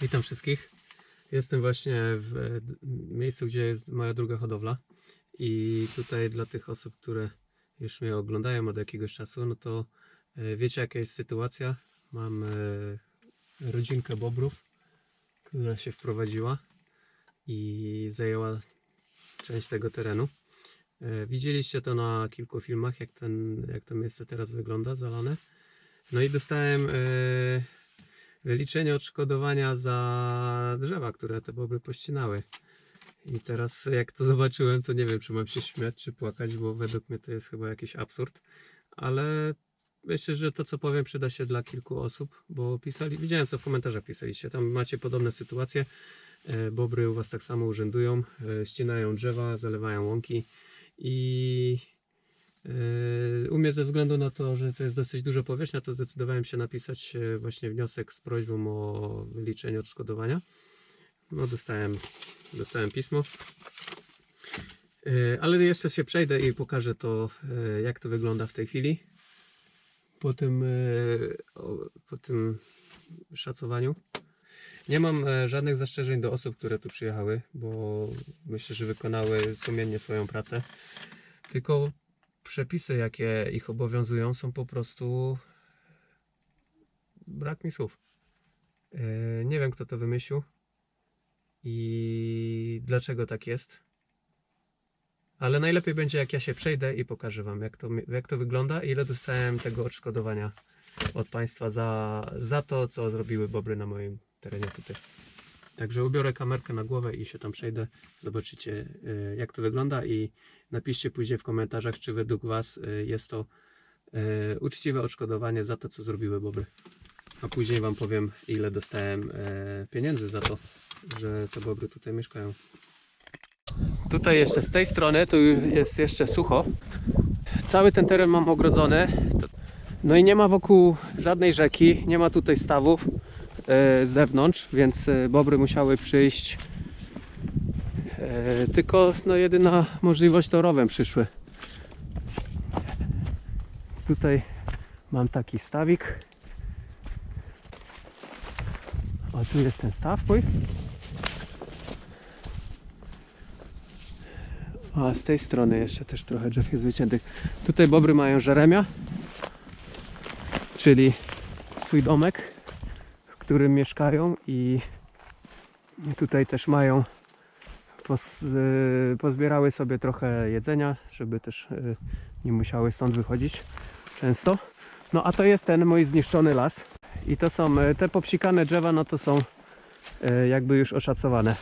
Witam wszystkich. Jestem właśnie w e, miejscu, gdzie jest moja druga hodowla. I tutaj dla tych osób, które już mnie oglądają od jakiegoś czasu, no to e, wiecie jaka jest sytuacja. Mam e, rodzinkę bobrów, która się wprowadziła i zajęła część tego terenu. Widzieliście to na kilku filmach, jak, ten, jak to miejsce teraz wygląda, zalane. No i dostałem wyliczenie odszkodowania za drzewa, które te bobry pościnały. I teraz jak to zobaczyłem, to nie wiem, czy mam się śmiać, czy płakać, bo według mnie to jest chyba jakiś absurd. Ale myślę, że to, co powiem, przyda się dla kilku osób, bo pisali, widziałem, co w komentarzach pisaliście. Tam macie podobne sytuacje. E, Bobry u Was tak samo urzędują, e, ścinają drzewa, zalewają łąki i U mnie ze względu na to, że to jest dosyć duża powierzchnia, to zdecydowałem się napisać e, właśnie wniosek z prośbą o wyliczenie odszkodowania. No dostałem, dostałem pismo. Yy, Ale jeszcze się przejdę i pokażę to, e, jak to wygląda w tej chwili. Po tym, e, po tym szacowaniu. Nie mam żadnych zastrzeżeń do osób, które tu przyjechały, bo myślę, że wykonały sumiennie swoją pracę. Tylko przepisy, jakie ich obowiązują, są po prostu. Brak mi słów. E, Nie wiem, kto to wymyślił i dlaczego tak jest. Ale najlepiej będzie, jak ja się przejdę i pokażę Wam, jak to, jak to wygląda i ile dostałem tego odszkodowania od państwa za, za to, co zrobiły bobry na moim terenie tutaj. Także ubiorę kamerkę na głowę i się tam przejdę. Zobaczycie, e, jak to wygląda i napiszcie później w komentarzach, czy według Was e, jest to e, uczciwe odszkodowanie za to, co zrobiły bobry. A później Wam powiem, ile dostałem pieniędzy za to, że te bobry tutaj mieszkają. Tutaj jeszcze z tej strony, tu jest jeszcze sucho. Cały ten teren mam ogrodzony. No i nie ma wokół żadnej rzeki, nie ma tutaj stawów z zewnątrz, więc e, bobry musiały przyjść. E, tylko no jedyna możliwość to rowem przyszły. Tutaj mam taki stawik. O, tu jest ten staw mój. A z tej strony jeszcze też trochę drzew jest wyciętych. Tutaj bobry mają żeremia, czyli swój domek, którym mieszkają i tutaj też mają y, pozbierały sobie trochę jedzenia, żeby też y, nie musiały stąd wychodzić często. No a to jest ten mój zniszczony las i to są y, te popsikane drzewa, no to są jakby już oszacowane.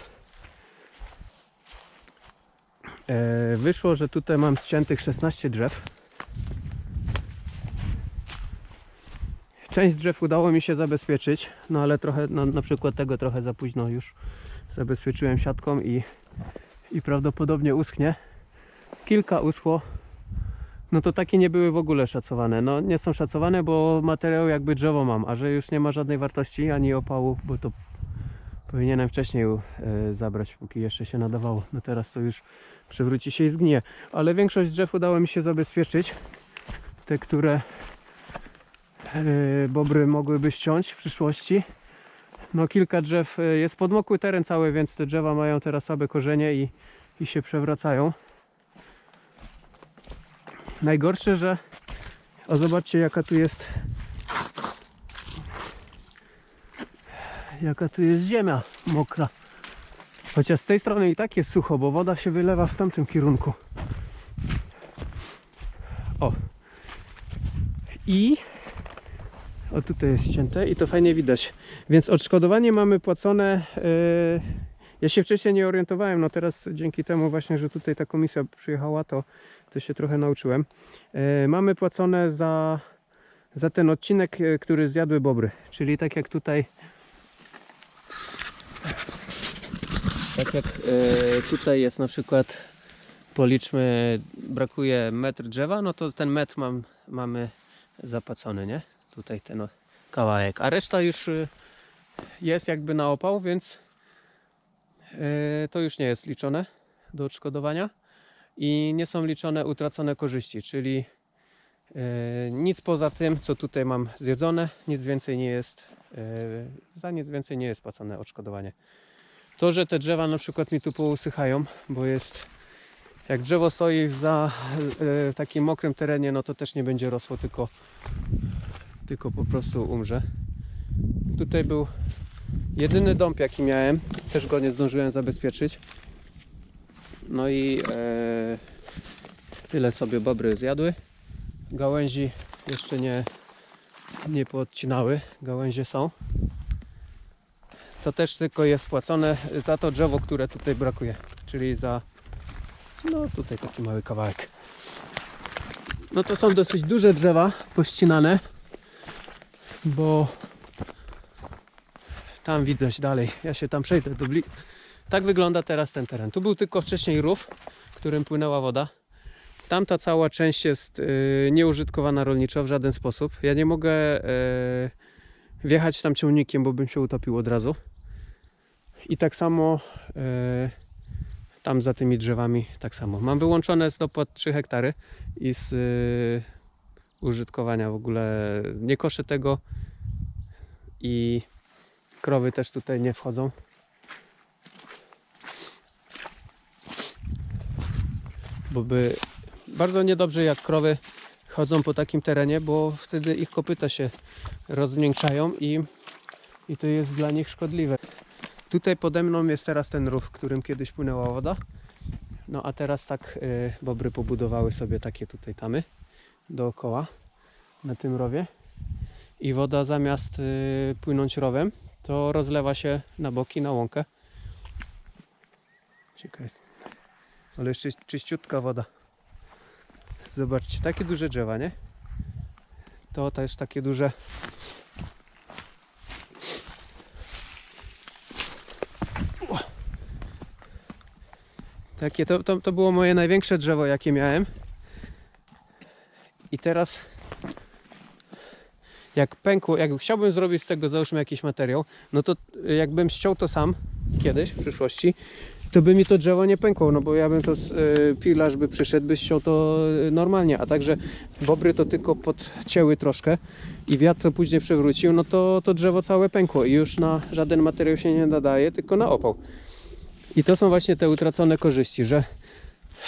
Wyszło, że tutaj mam ściętych 16 drzew. Część drzew udało mi się zabezpieczyć, no ale trochę, no, na przykład tego trochę za późno już zabezpieczyłem siatką i, i prawdopodobnie uschnie. Kilka uschło. No to takie nie były w ogóle szacowane. No nie są szacowane, bo materiał jakby drzewo mam, a że już nie ma żadnej wartości ani opału, bo to powinienem wcześniej e, zabrać, póki jeszcze się nadawało. No teraz to już przewróci się i zgnije. Ale większość drzew udało mi się zabezpieczyć. Te, które bobry mogłyby ściąć w przyszłości. No kilka drzew, e, jest podmokły teren cały, więc te drzewa mają teraz słabe korzenie i, i się przewracają. Najgorsze, że o zobaczcie jaka tu jest jaka tu jest ziemia mokra. Chociaż z tej strony i tak jest sucho, bo woda się wylewa w tamtym kierunku. O. I o tutaj jest ścięte i to fajnie widać. Więc odszkodowanie mamy płacone. Yy, ja się wcześniej nie orientowałem, no teraz dzięki temu właśnie, że tutaj ta komisja przyjechała, to, to się trochę nauczyłem. Yy, mamy płacone za, za ten odcinek, yy, który zjadły bobry. Czyli tak jak tutaj Tak jak e, tutaj jest na przykład, policzmy, brakuje metr drzewa, no to ten metr mam, mamy zapłacony, nie? Tutaj ten kawałek. A reszta już e, jest jakby na opał, więc e, to już nie jest liczone do odszkodowania i nie są liczone utracone korzyści, czyli e, nic poza tym, co tutaj mam zjedzone, nic więcej nie jest za nic więcej nie jest płacone odszkodowanie. To, że te drzewa na przykład mi tu pousychają, bo jest jak drzewo stoi za e, takim mokrym terenie, no to też nie będzie rosło, tylko, tylko po prostu umrze. Tutaj był jedyny dąb jaki miałem, też go nie zdążyłem zabezpieczyć. No i e, tyle sobie bobry zjadły. Gałęzi jeszcze nie, nie poodcinały, gałęzie są. To też tylko jest płacone za to drzewo, które tutaj brakuje, czyli za no tutaj taki mały kawałek. No to są dosyć duże drzewa pościnane, bo tam widać dalej. Ja się tam przejdę do bli... Tak wygląda teraz ten teren. Tu był tylko wcześniej rów, którym płynęła woda. Tamta cała część jest y, nieużytkowana rolniczo w żaden sposób. Ja nie mogę y, wjechać tam ciągnikiem, bo bym się utopił od razu. I tak samo y, tam za tymi drzewami tak samo. Mam wyłączone z dopłat 3 hektary i z użytkowania w ogóle nie koszę tego i krowy też tutaj nie wchodzą. Bo by bardzo niedobrze jak krowy chodzą po takim terenie, bo wtedy ich kopyta się rozmiękczają i, i to jest dla nich szkodliwe. Tutaj pode mną jest teraz ten rów, którym kiedyś płynęła woda. No a teraz tak y, bobry pobudowały sobie takie tutaj tamy dookoła na tym rowie. I woda zamiast y, płynąć rowem, to rozlewa się na boki, na łąkę. Ciekawe. Ale jeszcze czyściutka woda. Zobaczcie, takie duże drzewa, nie? To też takie duże Takie to, to, to było moje największe drzewo, jakie miałem. I teraz jak pękło, jak chciałbym zrobić z tego załóżmy jakiś materiał, no to jakbym ściął to sam kiedyś w przyszłości, to by mi to drzewo nie pękło, no bo ja bym to y, pilarz by przyszedł, by ściął to y, normalnie, a także bobry to tylko podcięły troszkę i wiatr to później przewrócił, no to to drzewo całe pękło i już na żaden materiał się nie nadaje, tylko na opał. I to są właśnie te utracone korzyści, że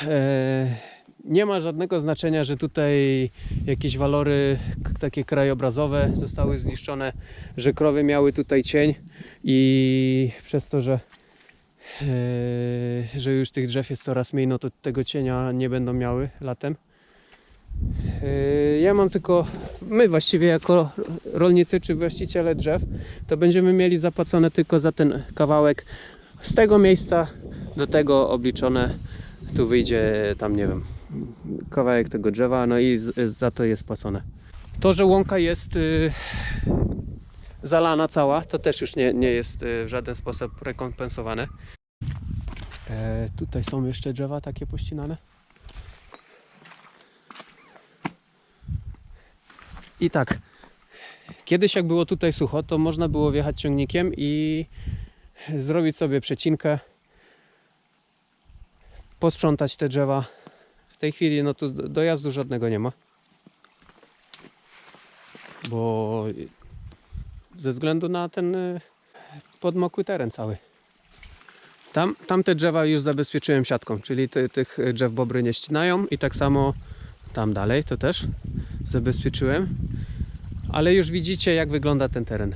e, nie ma żadnego znaczenia, że tutaj jakieś walory takie krajobrazowe zostały zniszczone, że krowy miały tutaj cień i przez to, że, e, że już tych drzew jest coraz mniej, no to tego cienia nie będą miały latem. E, Ja mam tylko, my właściwie jako rolnicy czy właściciele drzew, to będziemy mieli zapłacone tylko za ten kawałek z tego miejsca do tego obliczone tu wyjdzie tam nie wiem kawałek tego drzewa no i za to jest płacone. To, że łąka jest y, zalana cała to też już nie, nie jest y, w żaden sposób rekompensowane. E, tutaj są jeszcze drzewa takie pościnane. I tak. Kiedyś jak było tutaj sucho to można było wjechać ciągnikiem i zrobić sobie przecinkę, posprzątać te drzewa. Tej chwili no tu dojazdu żadnego nie ma. Bo ze względu na ten y, podmokły teren cały. Tam, tamte drzewa już zabezpieczyłem siatką, czyli ty, tych drzew bobry nie ścinają i tak samo tam dalej to też zabezpieczyłem. Ale już widzicie jak wygląda ten teren.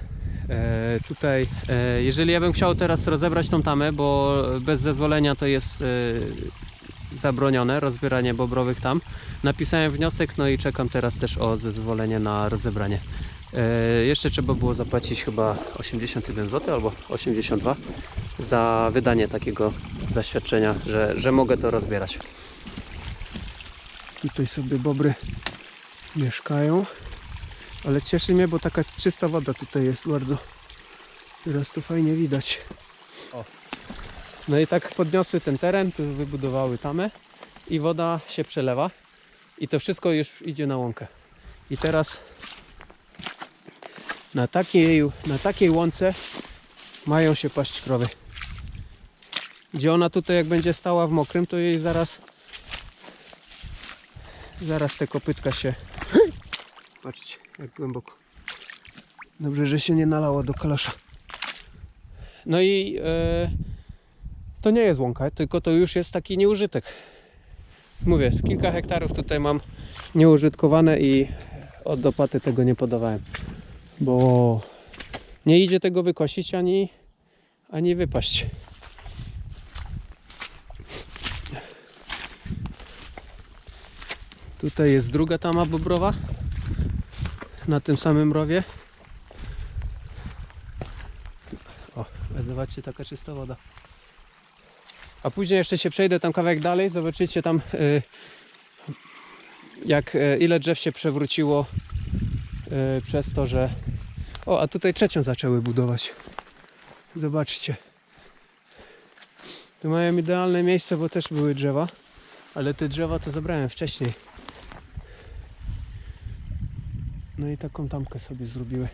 E, tutaj, e, jeżeli ja bym chciał teraz rozebrać tą tamę, bo bez zezwolenia to jest e, zabronione, rozbieranie bobrowych tam, napisałem wniosek, no i czekam teraz też o zezwolenie na rozebranie. E, jeszcze trzeba było zapłacić chyba 81 zł albo 82 za wydanie takiego zaświadczenia, że, że mogę to rozbierać. Tutaj sobie bobry mieszkają. Ale cieszy mnie, bo taka czysta woda tutaj jest bardzo. Teraz to fajnie widać. No i tak podniosły ten teren, tu wybudowały tamę i woda się przelewa. I to wszystko już idzie na łąkę. I teraz na takiej, na takiej łące mają się paść krowy. Gdzie ona tutaj jak będzie stała w mokrym, to jej zaraz zaraz te kopytka się Patrzcie, jak głęboko. Dobrze, że się nie nalało do kalosza. No i e, to nie jest łąka, tylko to już jest taki nieużytek. Mówię, kilka hektarów tutaj mam nieużytkowane i od dopaty tego nie podawałem. Bo nie idzie tego wykosić ani, ani wypaść. Tutaj jest druga tama bobrowa na tym samym rowie. O, zobaczcie, taka czysta woda. A później jeszcze się przejdę tam kawałek dalej, zobaczycie tam y, jak y, ile drzew się przewróciło y, przez to, że o, a tutaj trzecią zaczęły budować. Zobaczcie. Tu mają idealne miejsce, bo też były drzewa, ale te drzewa to zabrałem wcześniej. No i taką tamkę sobie zrobiły.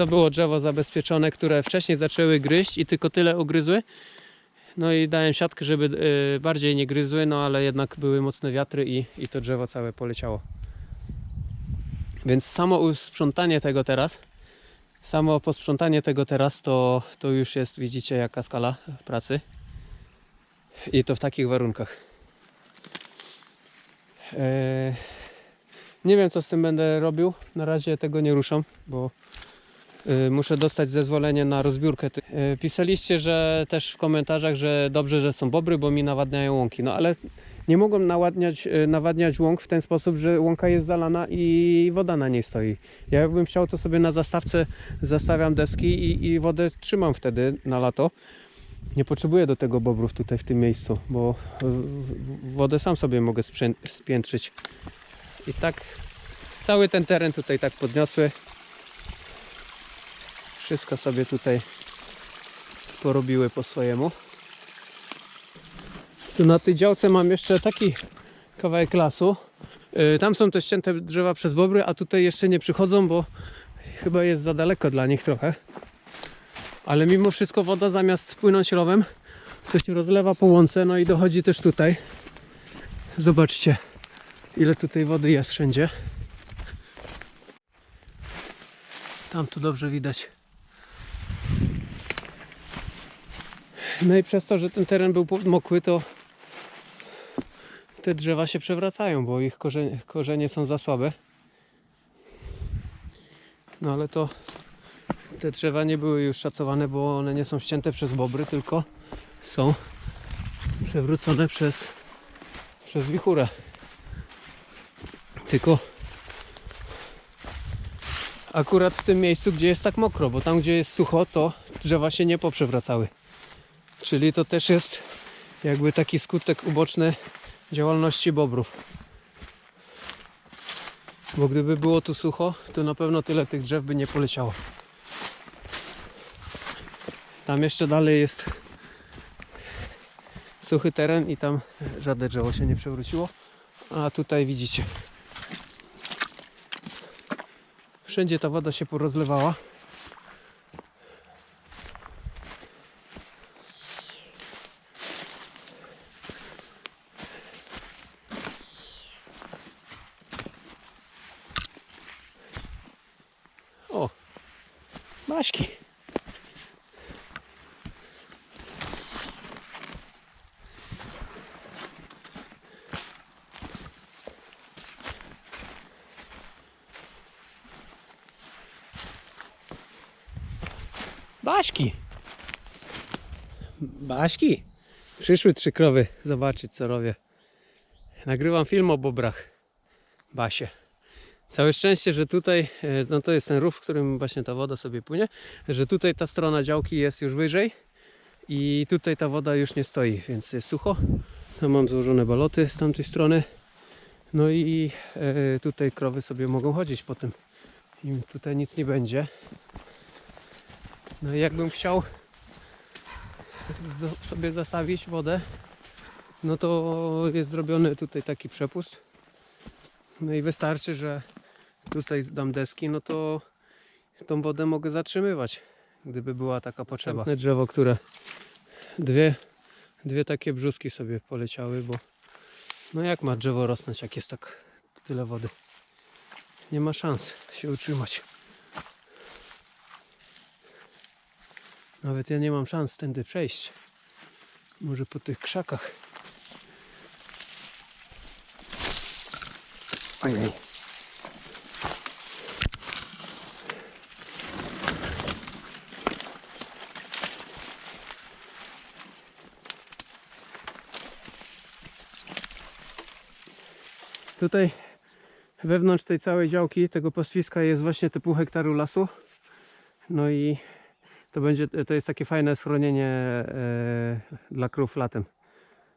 To było drzewo zabezpieczone, które wcześniej zaczęły gryźć i tylko tyle ugryzły. No i dałem siatkę, żeby y, bardziej nie gryzły, no ale jednak były mocne wiatry i, i to drzewo całe poleciało. Więc samo usprzątanie tego teraz, samo posprzątanie tego teraz, to, to już jest, widzicie, jaka skala pracy. I to w takich warunkach. Eee, nie wiem, co z tym będę robił. Na razie tego nie ruszam, bo muszę dostać zezwolenie na rozbiórkę. Y, Pisaliście, że też w komentarzach, że dobrze, że są bobry, bo mi nawadniają łąki. No ale nie mogłem nawadniać, y, nawadniać łąk w ten sposób, że łąka jest zalana i woda na niej stoi. Ja jakbym chciał, to sobie na zastawce zastawiam deski i, i wodę trzymam wtedy na lato. Nie potrzebuję do tego bobrów tutaj w tym miejscu, bo y, wodę sam sobie mogę spiętrzyć. I tak cały ten teren tutaj tak podniosły. Wszystko sobie tutaj porobiły po swojemu. Tu na tej działce mam jeszcze taki kawałek lasu. Yy, Tam są te ścięte drzewa przez bobry, a tutaj jeszcze nie przychodzą, bo chyba jest za daleko dla nich trochę. Ale mimo wszystko woda zamiast płynąć rowem, to się rozlewa po łące, no i dochodzi też tutaj. Zobaczcie, ile tutaj wody jest wszędzie. Tam tu dobrze widać. No i przez to, że ten teren był mokły, to te drzewa się przewracają, bo ich korzenie, korzenie są za słabe. No ale to te drzewa nie były już szacowane, bo one nie są ścięte przez bobry, tylko są przewrócone przez, przez wichurę. Tylko akurat w tym miejscu, gdzie jest tak mokro, bo tam, gdzie jest sucho, to drzewa się nie poprzewracały. Czyli to też jest jakby taki skutek uboczny działalności bobrów. Bo gdyby było tu sucho, to na pewno tyle tych drzew by nie poleciało. Tam jeszcze dalej jest suchy teren i tam żadne drzewo się nie przewróciło. A tutaj widzicie. Wszędzie ta woda się porozlewała. O, maśki. Baśki. Przyszły trzy krowy zobaczyć co robię. Nagrywam film o bobrach. Basie. Całe szczęście, że tutaj, e, no to jest ten rów, w którym właśnie ta woda sobie płynie, że tutaj ta strona działki jest już wyżej i tutaj ta woda już nie stoi, więc jest sucho. Tam mam złożone baloty z tamtej strony. No i e, tutaj krowy sobie mogą chodzić po tym. Im tutaj nic nie będzie. No i jakbym chciał sobie zastawić wodę, no to jest zrobiony tutaj taki przepust. No i wystarczy, że tutaj dam deski, no to tą wodę mogę zatrzymywać, gdyby była taka potrzeba. Następne drzewo, które dwie, dwie takie brzuski sobie poleciały, bo no jak ma drzewo rosnąć, jak jest tak tyle wody. Nie ma szans się utrzymać. Nawet ja nie mam szans tędy przejść. Może po tych krzakach. Ojej. Tutaj wewnątrz tej całej działki, tego pastwiska jest właśnie te pół hektaru lasu. No i to będzie, to jest takie fajne schronienie e, dla krów latem.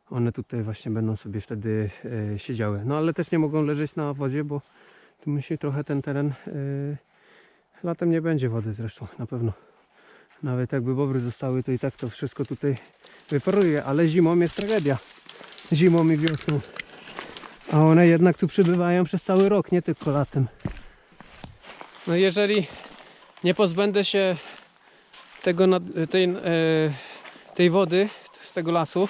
One tutaj właśnie będą sobie wtedy e, siedziały. No ale też nie mogą leżeć na wodzie, bo tu musi trochę ten teren. E, latem nie będzie wody zresztą, na pewno. Nawet jakby bobry zostały, to i tak to wszystko tutaj wyparuje, ale zimą jest tragedia. Zimą i wiosną. A one jednak tu przybywają przez cały rok, nie tylko latem. No jeżeli nie pozbędę się tego, tej, e, tej wody z tego lasu,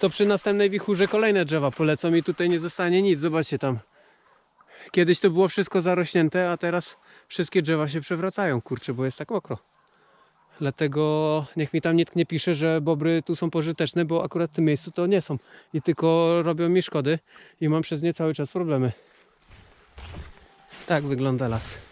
to przy następnej wichurze kolejne drzewa polecą i tutaj nie zostanie nic. Zobaczcie tam. Kiedyś to było wszystko zarośnięte, a teraz wszystkie drzewa się przewracają, kurczę, bo jest tak mokro. Dlatego niech mi tam nikt nie pisze, że bobry tu są pożyteczne, bo akurat w tym miejscu to nie są. I tylko robią mi szkody i mam przez nie cały czas problemy. Tak wygląda las.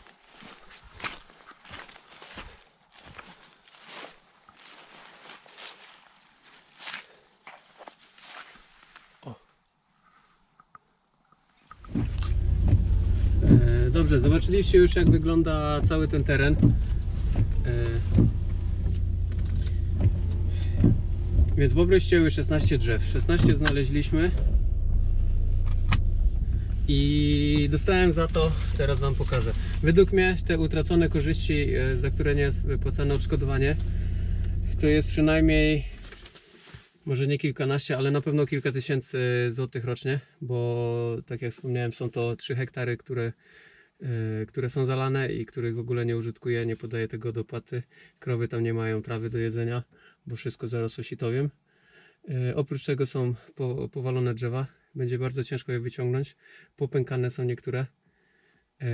Dobrze, zobaczyliście już jak wygląda cały ten teren. E, Więc bobry ścięły 16 drzew. 16 znaleźliśmy. I dostałem za to, teraz Wam pokażę. Według mnie te utracone korzyści, e, za które nie jest wypłacane odszkodowanie, to jest przynajmniej może nie kilkanaście, ale na pewno kilka tysięcy złotych rocznie, bo tak jak wspomniałem, są to 3 hektary, które, które są zalane i których w ogóle nie użytkuję, nie podaję tego do płaty. Krowy tam nie mają trawy do jedzenia, bo wszystko zarosło sitowiem. E, Oprócz tego są po, powalone drzewa, będzie bardzo ciężko je wyciągnąć. Popękane są niektóre. E,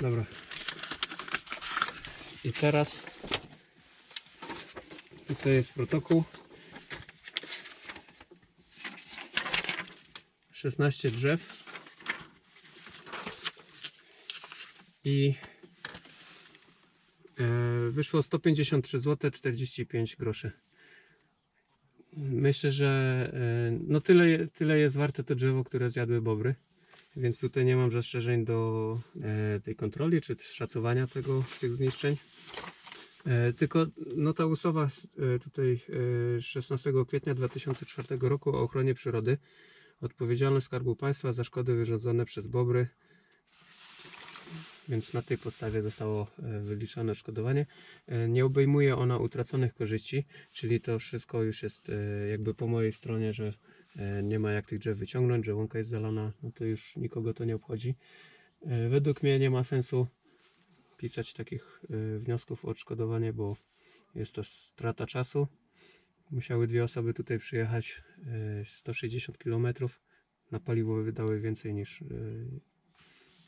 dobra. I teraz tutaj jest protokół. 16 drzew i e, wyszło 153 zł 45 groszy. Myślę, że e, no tyle, tyle jest warte to drzewo, które zjadły bobry. Więc tutaj nie mam zastrzeżeń do e, tej kontroli czy szacowania tego, tych zniszczeń. Tylko no ta ustawa tutaj e, 16 kwietnia 2004 roku o ochronie przyrody Odpowiedzialność Skarbu Państwa za szkody wyrządzone przez bobry. Więc na tej podstawie zostało e, wyliczone odszkodowanie. E, Nie obejmuje ona utraconych korzyści, czyli to wszystko już jest e, jakby po mojej stronie, że nie ma jak tych drzew wyciągnąć, że łąka jest zalana, no to już nikogo to nie obchodzi. Według mnie nie ma sensu pisać takich wniosków o odszkodowanie, bo jest to strata czasu. Musiały dwie osoby tutaj przyjechać e, 160 km. Na paliwo wydały więcej niż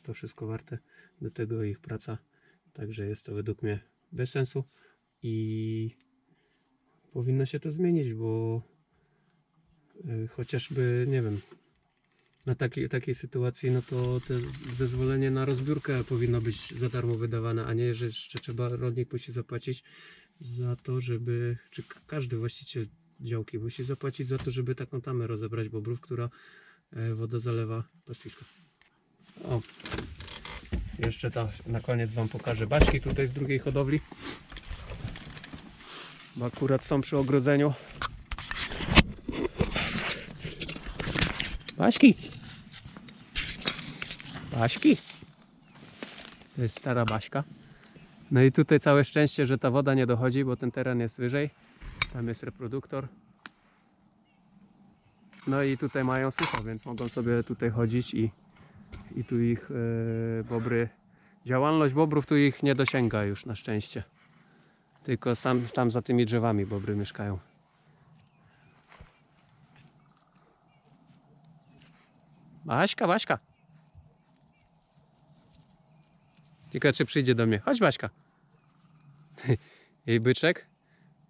to wszystko warte. Do tego ich praca. Także jest to według mnie bez sensu i powinno się to zmienić, bo e, chociażby, nie wiem, na takiej, takiej sytuacji, no to te zezwolenie na rozbiórkę powinno być za darmo wydawane, a nie, że jeszcze trzeba, rolnik musi zapłacić za to, żeby, czy każdy właściciel działki musi zapłacić za to, żeby taką tamę rozebrać bobrów, która e, woda zalewa pastwisko. O, jeszcze ta, na koniec Wam pokażę baśki tutaj z drugiej hodowli. Bo akurat są przy ogrodzeniu. Baśki! Baśki! To jest stara Baśka. No i tutaj całe szczęście, że ta woda nie dochodzi, bo ten teren jest wyżej. Tam jest reproduktor. No i tutaj mają sucho, więc mogą sobie tutaj chodzić i, i tu ich e, bobry. Działalność bobrów tu ich nie dosięga już na szczęście. Tylko tam, tam za tymi drzewami bobry mieszkają. Baśka, Baśka. Ciekawe, czy przyjdzie do mnie. Chodź, Baśka. Jej byczek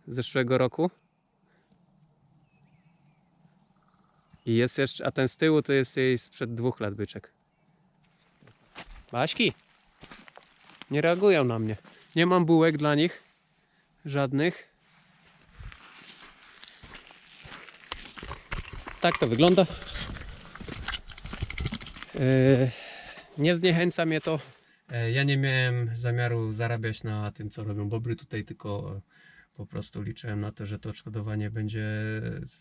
z zeszłego roku. I jest jeszcze, a ten z tyłu to jest jej sprzed dwóch lat byczek. Baśki! Nie reagują na mnie. Nie mam bułek dla nich. Żadnych. Tak to wygląda. Eee, Nie zniechęca mnie to. E, Ja nie miałem zamiaru zarabiać na tym, co robią bobry tutaj, tylko e, po prostu liczyłem na to, że to odszkodowanie będzie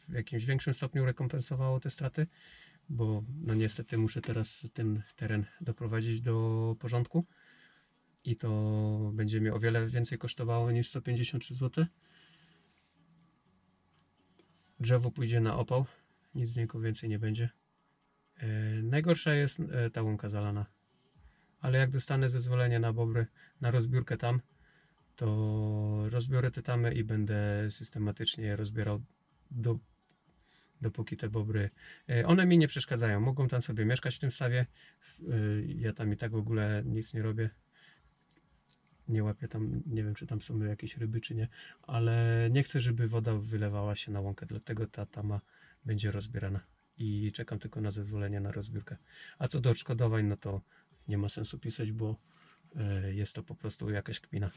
w jakimś większym stopniu rekompensowało te straty, bo no niestety muszę teraz ten teren doprowadzić do porządku i to będzie mnie o wiele więcej kosztowało niż 153 zł. Drzewo pójdzie na opał, nic z niego więcej nie będzie. E, najgorsza jest e, ta łąka zalana. Ale jak dostanę zezwolenie na bobry, na rozbiórkę tam, to rozbiorę te tamy i będę systematycznie je rozbierał do, dopóki te bobry. e, One mi nie przeszkadzają. Mogą tam sobie mieszkać w tym stawie. E, Ja tam i tak w ogóle nic nie robię. Nie łapię tam, nie wiem czy tam są jakieś ryby czy nie, ale nie chcę, żeby woda wylewała się na łąkę, dlatego ta tama będzie rozbierana i czekam tylko na zezwolenie na rozbiórkę. A co do odszkodowań, no to nie ma sensu pisać, bo e, jest to po prostu jakaś kpina.